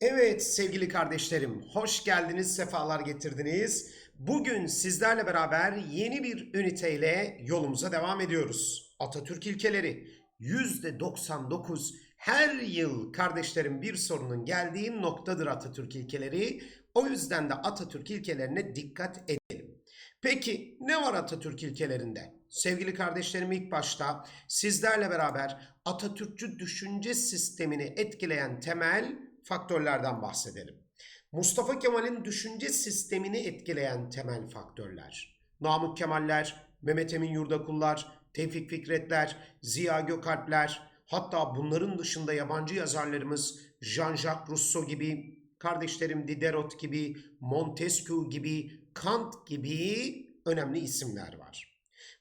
Evet sevgili kardeşlerim, hoş geldiniz, sefalar getirdiniz. Bugün sizlerle beraber yeni bir üniteyle yolumuza devam ediyoruz. Atatürk ilkeleri %99 her yıl kardeşlerim bir sorunun geldiği noktadır Atatürk ilkeleri. O yüzden de Atatürk ilkelerine dikkat edelim. Peki ne var Atatürk ilkelerinde? Sevgili kardeşlerim ilk başta sizlerle beraber Atatürkçü düşünce sistemini etkileyen temel faktörlerden bahsedelim. Mustafa Kemal'in düşünce sistemini etkileyen temel faktörler. Namık Kemaller, Mehmet Emin Yurdakullar, Tevfik Fikretler, Ziya Gökalpler, hatta bunların dışında yabancı yazarlarımız Jean-Jacques Rousseau gibi, kardeşlerim Diderot gibi, Montesquieu gibi, Kant gibi önemli isimler var.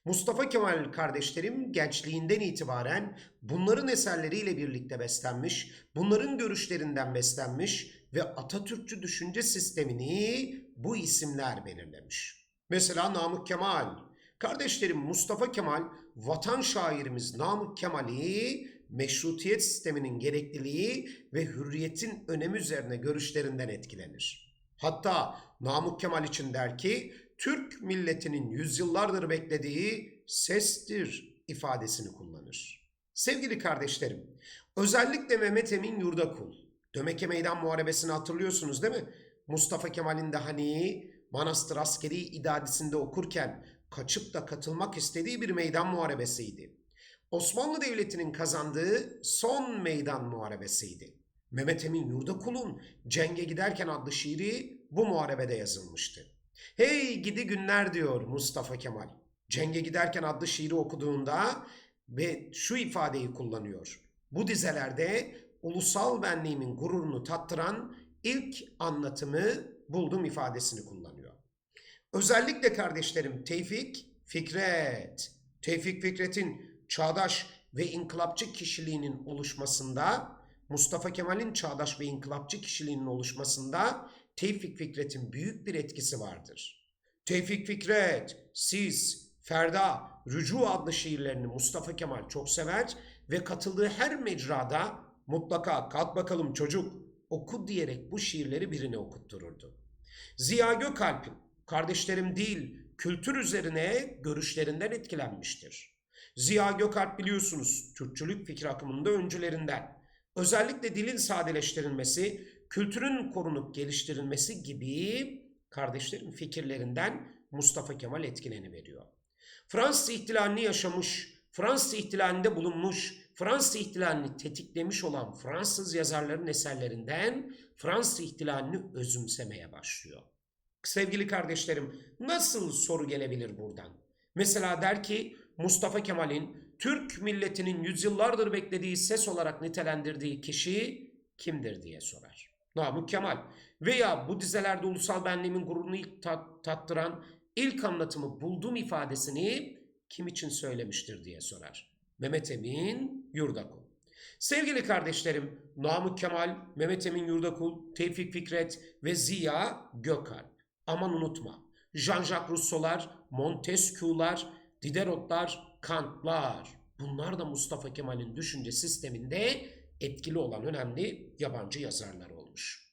Mustafa Kemal kardeşlerim gençliğinden itibaren bunların eserleriyle birlikte beslenmiş, bunların görüşlerinden beslenmiş ve Atatürkçü düşünce sistemini bu isimler belirlemiş. Mesela Namık Kemal. Kardeşlerim Mustafa Kemal, vatan şairimiz Namık Kemal'i meşrutiyet sisteminin gerekliliği ve hürriyetin önemi üzerine görüşlerinden etkilenir. Hatta Namık Kemal için der ki, Türk milletinin yüzyıllardır beklediği sestir ifadesini kullanır. Sevgili kardeşlerim, özellikle Mehmet Emin Yurdakul, Dömeke Meydan Muharebesi'ni hatırlıyorsunuz değil mi? Mustafa Kemal'in de hani Manastır Askeri İdadisi'nde okurken kaçıp da katılmak istediği bir meydan muharebesiydi. Osmanlı Devleti'nin kazandığı son meydan muharebesiydi. Mehmet Emin Yurdakul'un Cenge Giderken adlı şiiri bu muharebede yazılmıştı. Hey gidi günler diyor Mustafa Kemal. Cenge Giderken adlı şiiri okuduğunda ve şu ifadeyi kullanıyor. Bu dizelerde ulusal benliğimin gururunu tattıran ilk anlatımı buldum ifadesini kullanıyor. Özellikle kardeşlerim Tevfik Fikret, Tevfik Fikret'in çağdaş ve inkılapçı kişiliğinin oluşmasında, Mustafa Kemal'in çağdaş ve inkılapçı kişiliğinin oluşmasında Tevfik Fikret'in büyük bir etkisi vardır. Tevfik Fikret, Siz, Ferda, Rücu adlı şiirlerini Mustafa Kemal çok sever ve katıldığı her mecrada mutlaka kalk bakalım çocuk oku diyerek bu şiirleri birine okuttururdu. Ziya Gökalp'in kardeşlerim değil kültür üzerine görüşlerinden etkilenmiştir. Ziya Gökalp biliyorsunuz Türkçülük fikir akımında öncülerinden. Özellikle dilin sadeleştirilmesi, kültürün korunup geliştirilmesi gibi kardeşlerin fikirlerinden Mustafa Kemal etkileni veriyor. Fransız ihtilalini yaşamış, Fransız ihtilalinde bulunmuş, Fransız ihtilalini tetiklemiş olan Fransız yazarların eserlerinden Fransız ihtilalini özümsemeye başlıyor. Sevgili kardeşlerim, nasıl soru gelebilir buradan? Mesela der ki Mustafa Kemal'in Türk milletinin yüzyıllardır beklediği ses olarak nitelendirdiği kişi kimdir diye sorar. Namık Kemal veya bu dizelerde ulusal benliğimin gururunu ilk tat, tattıran ilk anlatımı buldum ifadesini kim için söylemiştir diye sorar. Mehmet Emin Yurdakul. Sevgili kardeşlerim Namık Kemal, Mehmet Emin Yurdakul, Tevfik Fikret ve Ziya Gökalp. Aman unutma Jean-Jacques Rousseau'lar, Montesquieu'lar, Diderot'lar, Kant'lar. Bunlar da Mustafa Kemal'in düşünce sisteminde etkili olan önemli yabancı yazarlar olmuş.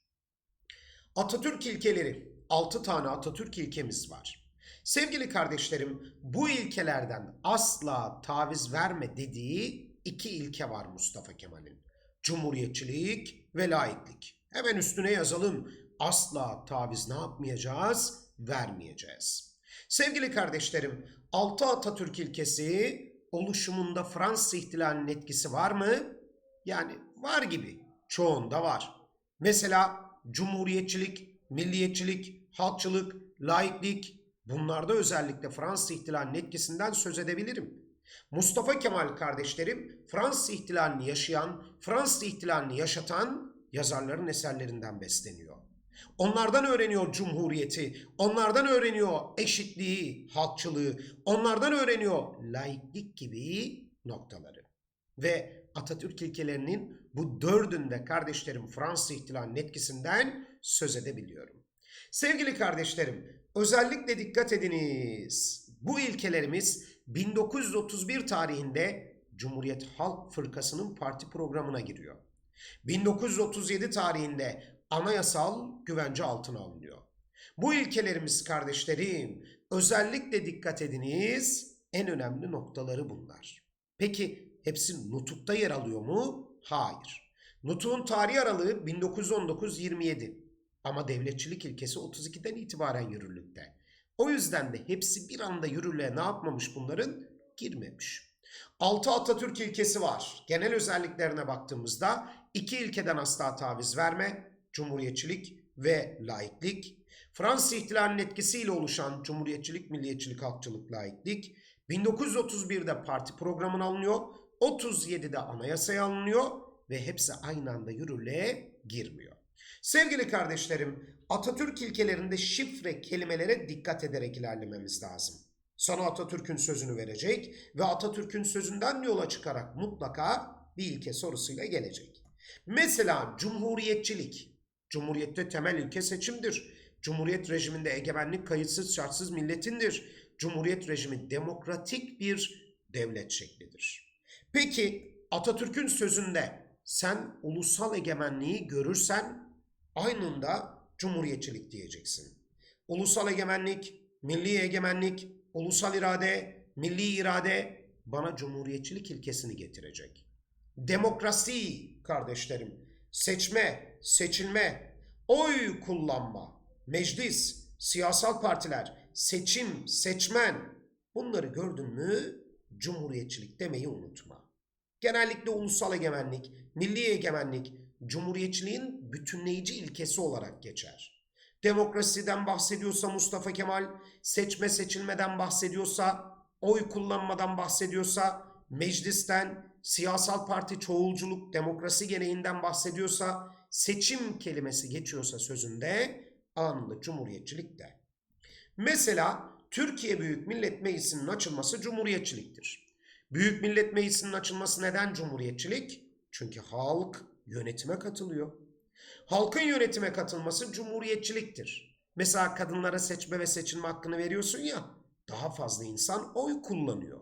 Atatürk ilkeleri. 6 tane Atatürk ilkemiz var. Sevgili kardeşlerim, bu ilkelerden asla taviz verme dediği iki ilke var Mustafa Kemal'in. Cumhuriyetçilik ve laiklik. Hemen üstüne yazalım. Asla taviz ne yapmayacağız? Vermeyeceğiz. Sevgili kardeşlerim, 6 Atatürk ilkesi oluşumunda Fransız ihtilalinin etkisi var mı? Yani var gibi. Çoğunda var. Mesela cumhuriyetçilik, milliyetçilik, halkçılık, laiklik bunlarda özellikle Fransız ihtilalinin etkisinden söz edebilirim. Mustafa Kemal kardeşlerim Fransız ihtilalini yaşayan, Fransız ihtilalini yaşatan yazarların eserlerinden besleniyor. Onlardan öğreniyor cumhuriyeti, onlardan öğreniyor eşitliği, halkçılığı, onlardan öğreniyor laiklik gibi noktaları. Ve Atatürk ilkelerinin bu dördünde kardeşlerim Fransız ihtilalinin etkisinden söz edebiliyorum. Sevgili kardeşlerim, özellikle dikkat ediniz. Bu ilkelerimiz 1931 tarihinde Cumhuriyet Halk Fırkası'nın parti programına giriyor. 1937 tarihinde anayasal güvence altına alınıyor. Bu ilkelerimiz kardeşlerim özellikle dikkat ediniz en önemli noktaları bunlar. Peki hepsi nutukta yer alıyor mu? Hayır. Nutuk'un tarih aralığı 1919-27 ama devletçilik ilkesi 32'den itibaren yürürlükte. O yüzden de hepsi bir anda yürürlüğe ne yapmamış bunların? Girmemiş. 6 Atatürk ilkesi var. Genel özelliklerine baktığımızda iki ilkeden asla taviz verme, cumhuriyetçilik ve laiklik. Fransız ihtilalinin etkisiyle oluşan cumhuriyetçilik, milliyetçilik, halkçılık, laiklik. 1931'de parti programına alınıyor, 37'de anayasaya alınıyor ve hepsi aynı anda yürürlüğe girmiyor. Sevgili kardeşlerim, Atatürk ilkelerinde şifre kelimelere dikkat ederek ilerlememiz lazım. Sana Atatürk'ün sözünü verecek ve Atatürk'ün sözünden yola çıkarak mutlaka bir ilke sorusuyla gelecek. Mesela cumhuriyetçilik. Cumhuriyette temel ilke seçimdir. Cumhuriyet rejiminde egemenlik kayıtsız şartsız milletindir. Cumhuriyet rejimi demokratik bir devlet şeklidir. Peki Atatürk'ün sözünde sen ulusal egemenliği görürsen aynında cumhuriyetçilik diyeceksin. Ulusal egemenlik, milli egemenlik, ulusal irade, milli irade bana cumhuriyetçilik ilkesini getirecek. Demokrasi kardeşlerim, seçme, seçilme, oy kullanma, meclis, siyasal partiler, seçim, seçmen bunları gördün mü cumhuriyetçilik demeyi unutma. Genellikle ulusal egemenlik, milli egemenlik, cumhuriyetçiliğin bütünleyici ilkesi olarak geçer. Demokrasiden bahsediyorsa Mustafa Kemal, seçme seçilmeden bahsediyorsa, oy kullanmadan bahsediyorsa, meclisten, siyasal parti çoğulculuk, demokrasi gereğinden bahsediyorsa, seçim kelimesi geçiyorsa sözünde anında cumhuriyetçilik der. Mesela Türkiye Büyük Millet Meclisi'nin açılması cumhuriyetçiliktir. Büyük Millet Meclisi'nin açılması neden cumhuriyetçilik? Çünkü halk yönetime katılıyor. Halkın yönetime katılması cumhuriyetçiliktir. Mesela kadınlara seçme ve seçilme hakkını veriyorsun ya, daha fazla insan oy kullanıyor.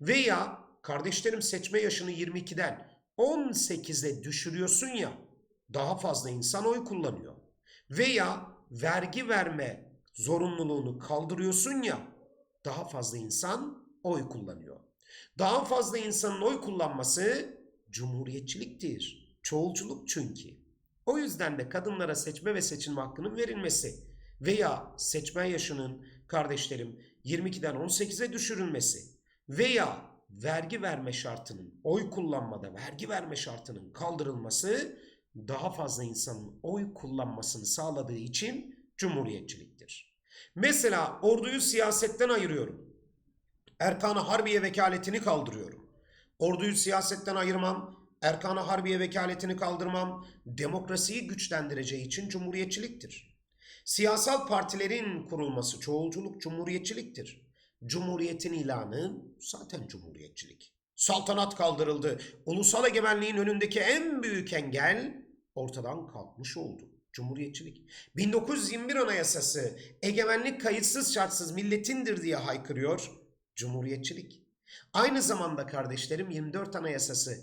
Veya kardeşlerim seçme yaşını 22'den 18'e düşürüyorsun ya, daha fazla insan oy kullanıyor. Veya vergi verme zorunluluğunu kaldırıyorsun ya, daha fazla insan oy kullanıyor. Daha fazla insanın oy kullanması cumhuriyetçiliktir. Çoğulculuk çünkü. O yüzden de kadınlara seçme ve seçilme hakkının verilmesi veya seçme yaşının kardeşlerim 22'den 18'e düşürülmesi veya vergi verme şartının oy kullanmada vergi verme şartının kaldırılması daha fazla insanın oy kullanmasını sağladığı için cumhuriyetçiliktir. Mesela orduyu siyasetten ayırıyorum. Erkan-ı Harbiye vekaletini kaldırıyorum. Orduyu siyasetten ayırmam, Erkan-ı Harbiye vekaletini kaldırmam, demokrasiyi güçlendireceği için cumhuriyetçiliktir. Siyasal partilerin kurulması çoğulculuk cumhuriyetçiliktir. Cumhuriyetin ilanı zaten cumhuriyetçilik. Saltanat kaldırıldı. Ulusal egemenliğin önündeki en büyük engel ortadan kalkmış oldu. Cumhuriyetçilik. 1921 Anayasası egemenlik kayıtsız şartsız milletindir diye haykırıyor. Cumhuriyetçilik. Aynı zamanda kardeşlerim 24 Anayasası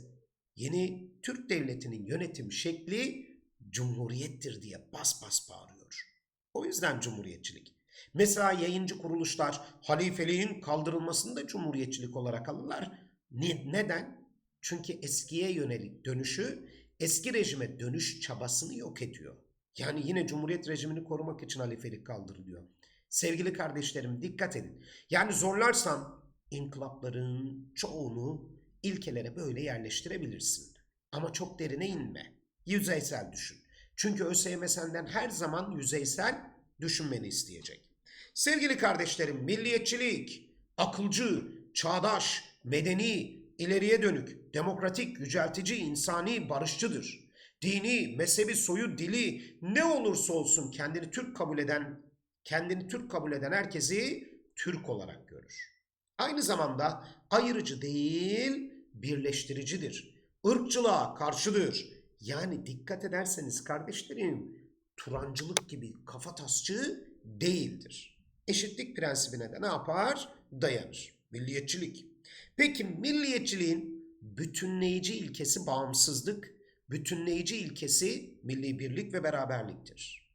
yeni Türk Devleti'nin yönetim şekli cumhuriyettir diye bas bas bağırıyor. O yüzden cumhuriyetçilik. Mesela yayıncı kuruluşlar halifeliğin kaldırılmasını da cumhuriyetçilik olarak alırlar. Ne, neden? Çünkü eskiye yönelik dönüşü, eski rejime dönüş çabasını yok ediyor. Yani yine cumhuriyet rejimini korumak için halifelik kaldırılıyor. Sevgili kardeşlerim dikkat edin. Yani zorlarsan inkılapların çoğunu ilkelere böyle yerleştirebilirsin. Ama çok derine inme. Yüzeysel düşün. Çünkü ÖSYM senden her zaman yüzeysel düşünmeni isteyecek. Sevgili kardeşlerim, milliyetçilik, akılcı, çağdaş, medeni, ileriye dönük, demokratik, yüceltici, insani, barışçıdır. Dini, mezhebi, soyu, dili ne olursa olsun kendini Türk kabul eden, kendini Türk kabul eden herkesi Türk olarak görür. Aynı zamanda ayrıcı değil, birleştiricidir. Irkçılığa karşıdır. Yani dikkat ederseniz kardeşlerim, Turancılık gibi kafatasçı değildir. Eşitlik prensibine de ne yapar? Dayanır. Milliyetçilik. Peki milliyetçiliğin bütünleyici ilkesi bağımsızlık, bütünleyici ilkesi milli birlik ve beraberliktir.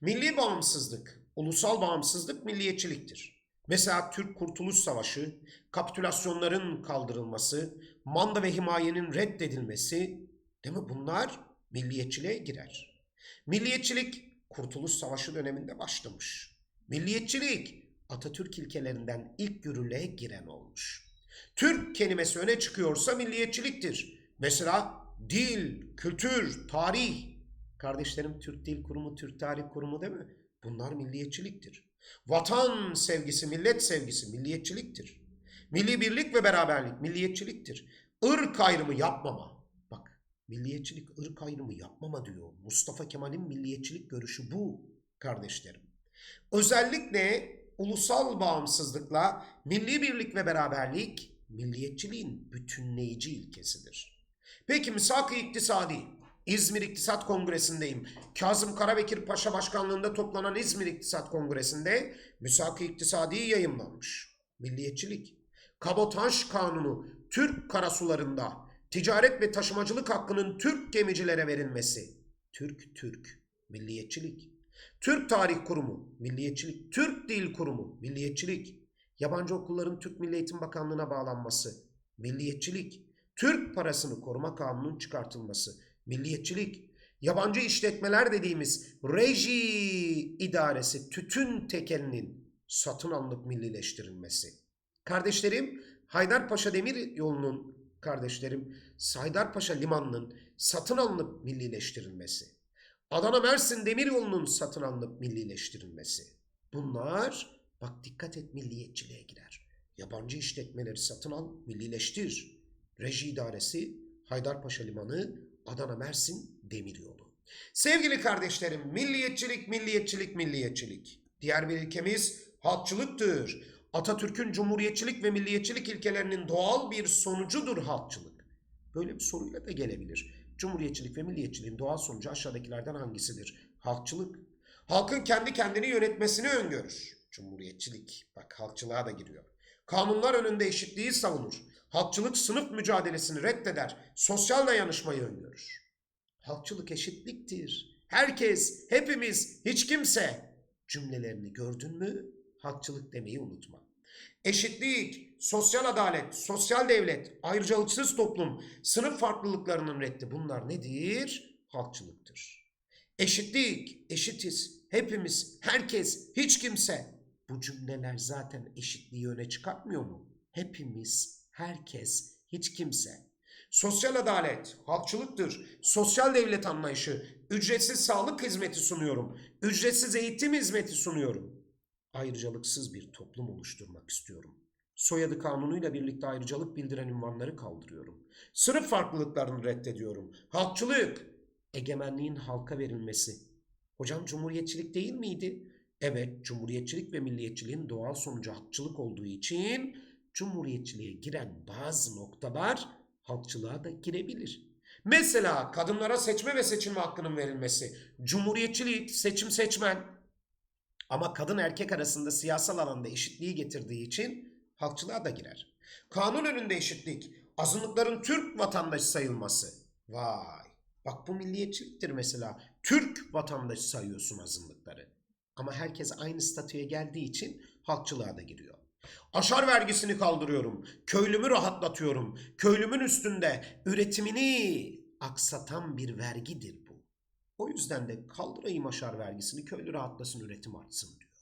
Milli bağımsızlık, ulusal bağımsızlık milliyetçiliktir. Mesela Türk Kurtuluş Savaşı, kapitülasyonların kaldırılması, manda ve himayenin reddedilmesi, değil mi? Bunlar milliyetçiliğe girer. Milliyetçilik Kurtuluş Savaşı döneminde başlamış. Milliyetçilik Atatürk ilkelerinden ilk yürürlüğe giren olmuş. Türk kelimesi öne çıkıyorsa milliyetçiliktir. Mesela dil, kültür, tarih. Kardeşlerim Türk Dil Kurumu, Türk Tarih Kurumu değil mi? Bunlar milliyetçiliktir. Vatan sevgisi, millet sevgisi milliyetçiliktir. Milli birlik ve beraberlik milliyetçiliktir. Irk ayrımı yapmama. Bak milliyetçilik ırk ayrımı yapmama diyor. Mustafa Kemal'in milliyetçilik görüşü bu kardeşlerim. Özellikle ulusal bağımsızlıkla milli birlik ve beraberlik milliyetçiliğin bütünleyici ilkesidir. Peki misak-ı iktisadi. İzmir İktisat Kongresi'ndeyim. Kazım Karabekir Paşa başkanlığında toplanan İzmir İktisat Kongresi'nde misak-ı iktisadi yayımlanmış. Milliyetçilik. Kabotaj Kanunu Türk karasularında ticaret ve taşımacılık hakkının Türk gemicilere verilmesi. Türk Türk. Milliyetçilik. Türk Tarih Kurumu, milliyetçilik. Türk Dil Kurumu, milliyetçilik. Yabancı okulların Türk Milli Eğitim Bakanlığı'na bağlanması, milliyetçilik. Türk parasını koruma kanunun çıkartılması, milliyetçilik. Yabancı işletmeler dediğimiz reji idaresi tütün tekelinin satın alınıp millileştirilmesi. Kardeşlerim Haydarpaşa Demir Yolu'nun kardeşlerim Haydarpaşa Limanı'nın satın alınıp millileştirilmesi. Adana Mersin Demiryolu'nun satın alınıp millileştirilmesi. Bunlar bak dikkat et milliyetçiliğe girer. Yabancı işletmeleri satın al, millileştir. Reji idaresi, Haydarpaşa Limanı, Adana Mersin Demiryolu. Sevgili kardeşlerim, milliyetçilik, milliyetçilik, milliyetçilik. Diğer bir ilkemiz halkçılıktır. Atatürk'ün cumhuriyetçilik ve milliyetçilik ilkelerinin doğal bir sonucudur halkçılık. Böyle bir soruyla da gelebilir. Cumhuriyetçilik ve milliyetçiliğin doğal sonucu aşağıdakilerden hangisidir? Halkçılık. Halkın kendi kendini yönetmesini öngörür. Cumhuriyetçilik. Bak halkçılığa da giriyor. Kanunlar önünde eşitliği savunur. Halkçılık sınıf mücadelesini reddeder. Sosyal dayanışmayı öngörür. Halkçılık eşitliktir. Herkes, hepimiz, hiç kimse cümlelerini gördün mü? Halkçılık demeyi unutma. Eşitlik, sosyal adalet, sosyal devlet, ayrıcalıksız toplum, sınıf farklılıklarının reddi bunlar nedir? Halkçılıktır. Eşitlik, eşitiz, hepimiz, herkes, hiç kimse. Bu cümleler zaten eşitliği öne çıkartmıyor mu? Hepimiz, herkes, hiç kimse. Sosyal adalet, halkçılıktır. Sosyal devlet anlayışı, ücretsiz sağlık hizmeti sunuyorum. Ücretsiz eğitim hizmeti sunuyorum ayrıcalıksız bir toplum oluşturmak istiyorum. Soyadı kanunuyla birlikte ayrıcalık bildiren ünvanları kaldırıyorum. Sınıf farklılıklarını reddediyorum. Halkçılık, egemenliğin halka verilmesi. Hocam cumhuriyetçilik değil miydi? Evet, cumhuriyetçilik ve milliyetçiliğin doğal sonucu halkçılık olduğu için cumhuriyetçiliğe giren bazı noktalar halkçılığa da girebilir. Mesela kadınlara seçme ve seçilme hakkının verilmesi, cumhuriyetçilik, seçim seçmen, ama kadın erkek arasında siyasal alanda eşitliği getirdiği için halkçılığa da girer. Kanun önünde eşitlik, azınlıkların Türk vatandaşı sayılması. Vay, bak bu milliyetçiliktir mesela. Türk vatandaşı sayıyorsun azınlıkları. Ama herkes aynı statüye geldiği için halkçılığa da giriyor. Aşar vergisini kaldırıyorum. Köylümü rahatlatıyorum. Köylümün üstünde üretimini aksatan bir vergidir bu. O yüzden de kaldırayım aşar vergisini, köylü rahatlasın, üretim artsın diyor.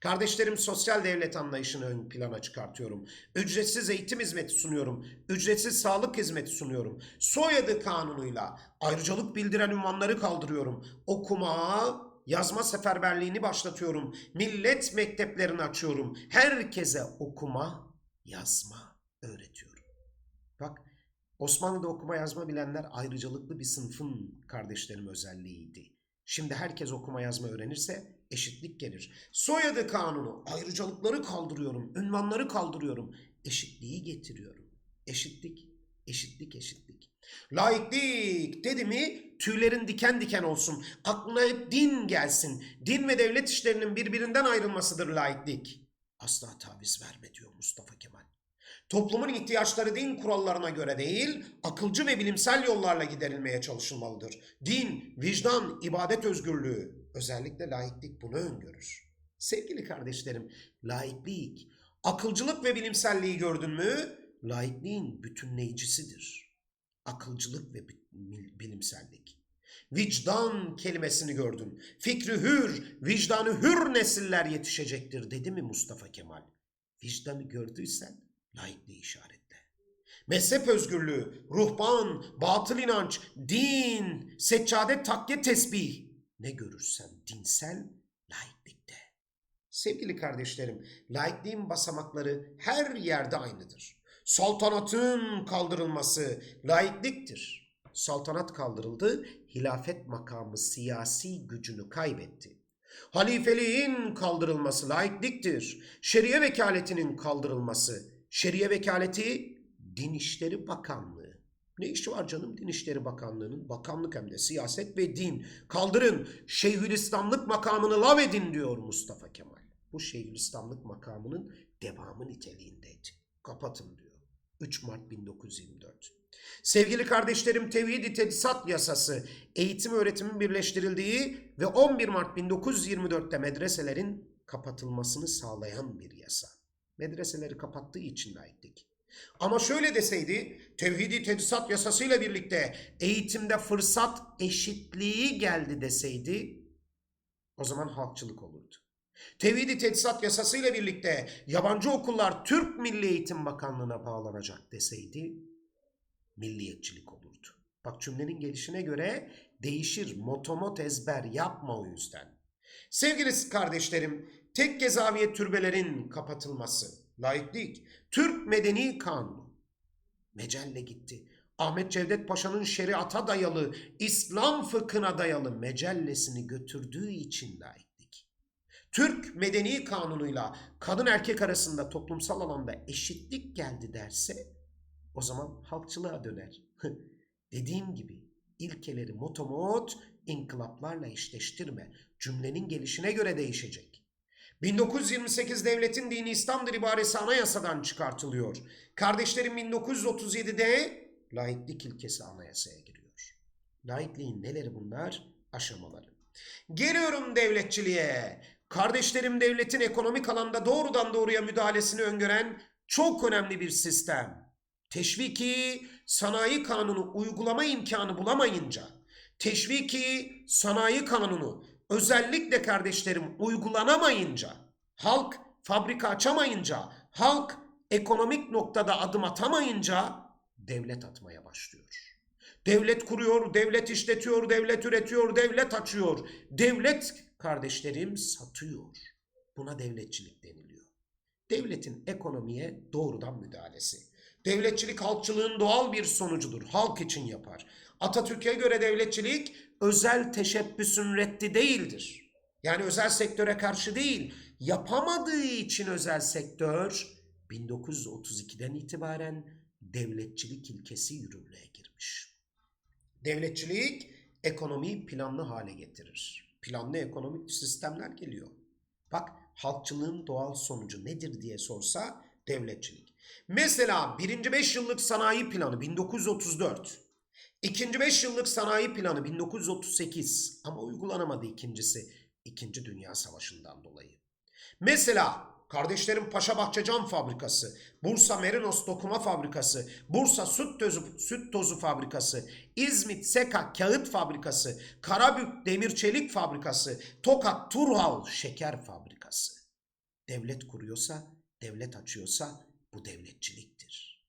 Kardeşlerim sosyal devlet anlayışını ön plana çıkartıyorum. Ücretsiz eğitim hizmeti sunuyorum. Ücretsiz sağlık hizmeti sunuyorum. Soyadı kanunuyla ayrıcalık bildiren ünvanları kaldırıyorum. Okuma, yazma seferberliğini başlatıyorum. Millet mekteplerini açıyorum. Herkese okuma, yazma öğretiyorum. Bak Osmanlı'da okuma yazma bilenler ayrıcalıklı bir sınıfın kardeşlerim özelliğiydi. Şimdi herkes okuma yazma öğrenirse eşitlik gelir. Soyadı kanunu ayrıcalıkları kaldırıyorum, ünvanları kaldırıyorum, eşitliği getiriyorum. Eşitlik, eşitlik, eşitlik. Laiklik dedi mi tüylerin diken diken olsun. Aklına hep din gelsin. Din ve devlet işlerinin birbirinden ayrılmasıdır laiklik. Asla taviz verme diyor Mustafa Kemal. Toplumun ihtiyaçları din kurallarına göre değil, akılcı ve bilimsel yollarla giderilmeye çalışılmalıdır. Din, vicdan, ibadet özgürlüğü, özellikle laiklik bunu öngörür. Sevgili kardeşlerim, laiklik, akılcılık ve bilimselliği gördün mü? Laikliğin bütünleyicisidir. Akılcılık ve bi- bilimsellik. Vicdan kelimesini gördün. Fikri hür, vicdanı hür nesiller yetişecektir dedi mi Mustafa Kemal? Vicdanı gördüysen laikliği işaretle. Mezhep özgürlüğü, ruhban, batıl inanç, din, seccade takke tesbih. Ne görürsen dinsel laiklikte. Sevgili kardeşlerim, laikliğin basamakları her yerde aynıdır. Saltanatın kaldırılması laikliktir. Saltanat kaldırıldı, hilafet makamı siyasi gücünü kaybetti. Halifeliğin kaldırılması laikliktir. Şeriye vekaletinin kaldırılması. Şeriye vekaleti Din İşleri Bakanlığı. Ne işi var canım Din İşleri Bakanlığı'nın? Bakanlık hem de siyaset ve din. Kaldırın Şeyhülislamlık makamını lav edin diyor Mustafa Kemal. Bu Şeyhülislamlık makamının devamı niteliğindeydi. Kapatın diyor. 3 Mart 1924. Sevgili kardeşlerim Tevhid-i Tedisat Yasası eğitim öğretimin birleştirildiği ve 11 Mart 1924'te medreselerin kapatılmasını sağlayan bir yasa. Medreseleri kapattığı için laiklik. Ama şöyle deseydi, Tevhidi Tedisat Yasasıyla birlikte eğitimde fırsat eşitliği geldi deseydi, o zaman halkçılık olurdu. Tevhidi Tedisat Yasasıyla birlikte yabancı okullar Türk Milli Eğitim Bakanlığı'na bağlanacak deseydi, milliyetçilik olurdu. Bak cümlenin gelişine göre değişir. Motomot ezber yapma o yüzden. Sevgili kardeşlerim, tek gezaviye türbelerin kapatılması, laiklik, Türk Medeni Kanunu. Mecelle gitti. Ahmet Cevdet Paşa'nın şeriata dayalı, İslam fıkhına dayalı mecellesini götürdüğü için laiklik. Türk Medeni Kanunu'yla kadın erkek arasında toplumsal alanda eşitlik geldi derse o zaman halkçılığa döner. Dediğim gibi ilkeleri motomot inkılaplarla eşleştirme. Cümlenin gelişine göre değişecek. 1928 devletin dini İslam'dır ibaresi anayasadan çıkartılıyor. Kardeşlerim 1937'de laiklik ilkesi anayasaya giriyor. Laikliğin neleri bunlar? Aşamaları. Geliyorum devletçiliğe. Kardeşlerim devletin ekonomik alanda doğrudan doğruya müdahalesini öngören çok önemli bir sistem. Teşviki sanayi kanunu uygulama imkanı bulamayınca, teşviki sanayi kanunu özellikle kardeşlerim uygulanamayınca, halk fabrika açamayınca, halk ekonomik noktada adım atamayınca devlet atmaya başlıyor. Devlet kuruyor, devlet işletiyor, devlet üretiyor, devlet açıyor. Devlet kardeşlerim satıyor. Buna devletçilik deniliyor. Devletin ekonomiye doğrudan müdahalesi. Devletçilik halkçılığın doğal bir sonucudur. Halk için yapar. Atatürk'e göre devletçilik özel teşebbüsün reddi değildir. Yani özel sektöre karşı değil, yapamadığı için özel sektör 1932'den itibaren devletçilik ilkesi yürürlüğe girmiş. Devletçilik ekonomiyi planlı hale getirir. Planlı ekonomik sistemler geliyor. Bak halkçılığın doğal sonucu nedir diye sorsa devletçilik. Mesela birinci 5 yıllık sanayi planı 1934. İkinci 5 yıllık sanayi planı 1938 ama uygulanamadı ikincisi İkinci Dünya Savaşı'ndan dolayı. Mesela kardeşlerim Paşa Bahçecan Fabrikası, Bursa Merinos Dokuma Fabrikası, Bursa Süt Tozu, Süt Tozu Fabrikası, İzmit Seka Kağıt Fabrikası, Karabük Demir Çelik Fabrikası, Tokat Turhal Şeker Fabrikası. Devlet kuruyorsa, devlet açıyorsa bu devletçiliktir.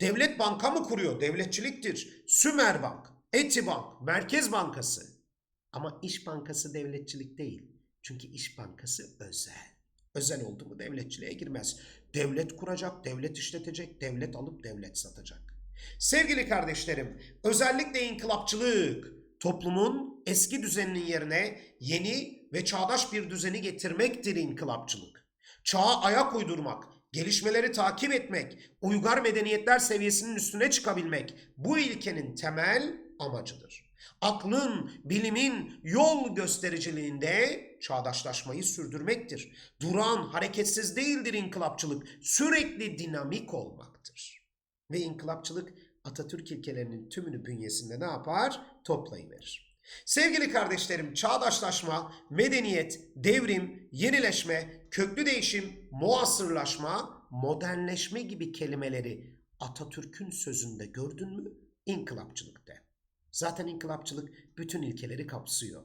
Devlet banka mı kuruyor? Devletçiliktir. Sümer Bank, Etibank, Merkez Bankası. Ama İş Bankası devletçilik değil. Çünkü İş Bankası özel. Özel oldu mu devletçiliğe girmez. Devlet kuracak, devlet işletecek, devlet alıp devlet satacak. Sevgili kardeşlerim, özellikle inkılapçılık toplumun eski düzeninin yerine yeni ve çağdaş bir düzeni getirmektir inkılapçılık. Çağa ayak uydurmak, gelişmeleri takip etmek, uygar medeniyetler seviyesinin üstüne çıkabilmek bu ilkenin temel amacıdır. Aklın, bilimin yol göstericiliğinde çağdaşlaşmayı sürdürmektir. Duran, hareketsiz değildir inkılapçılık. Sürekli dinamik olmaktır. Ve inkılapçılık Atatürk ilkelerinin tümünü bünyesinde ne yapar? Toplayıverir. Sevgili kardeşlerim, çağdaşlaşma, medeniyet, devrim, yenileşme, köklü değişim, muasırlaşma, modernleşme gibi kelimeleri Atatürk'ün sözünde gördün mü? İnkılapçılıkta. Zaten inkılapçılık bütün ilkeleri kapsıyor.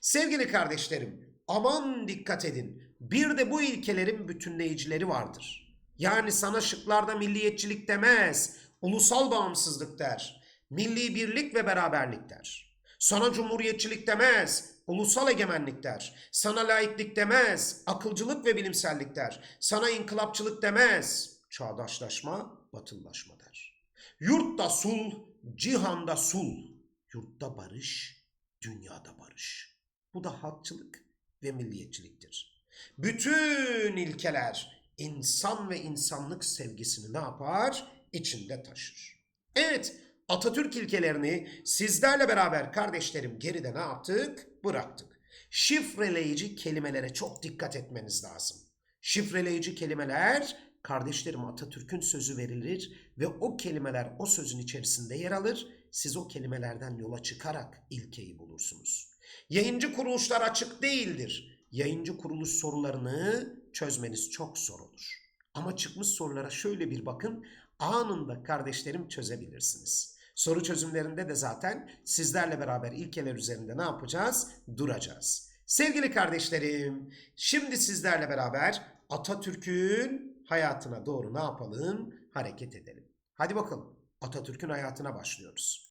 Sevgili kardeşlerim, aman dikkat edin. Bir de bu ilkelerin bütünleyicileri vardır. Yani sana şıklarda milliyetçilik demez, ulusal bağımsızlık der, milli birlik ve beraberlik der. Sana cumhuriyetçilik demez, ulusal egemenlik der. Sana laiklik demez, akılcılık ve bilimsellik der. Sana inkılapçılık demez, çağdaşlaşma, batıllaşma der. Yurtta sul, cihanda sul. Yurtta barış, dünyada barış. Bu da halkçılık ve milliyetçiliktir. Bütün ilkeler insan ve insanlık sevgisini ne yapar? İçinde taşır. Evet, Atatürk ilkelerini sizlerle beraber kardeşlerim geride ne yaptık? Bıraktık. Şifreleyici kelimelere çok dikkat etmeniz lazım. Şifreleyici kelimeler kardeşlerim Atatürk'ün sözü verilir ve o kelimeler o sözün içerisinde yer alır. Siz o kelimelerden yola çıkarak ilkeyi bulursunuz. Yayıncı kuruluşlar açık değildir. Yayıncı kuruluş sorularını çözmeniz çok zor olur. Ama çıkmış sorulara şöyle bir bakın. Anında kardeşlerim çözebilirsiniz. Soru çözümlerinde de zaten sizlerle beraber ilkeler üzerinde ne yapacağız? Duracağız. Sevgili kardeşlerim, şimdi sizlerle beraber Atatürk'ün hayatına doğru ne yapalım? Hareket edelim. Hadi bakalım. Atatürk'ün hayatına başlıyoruz.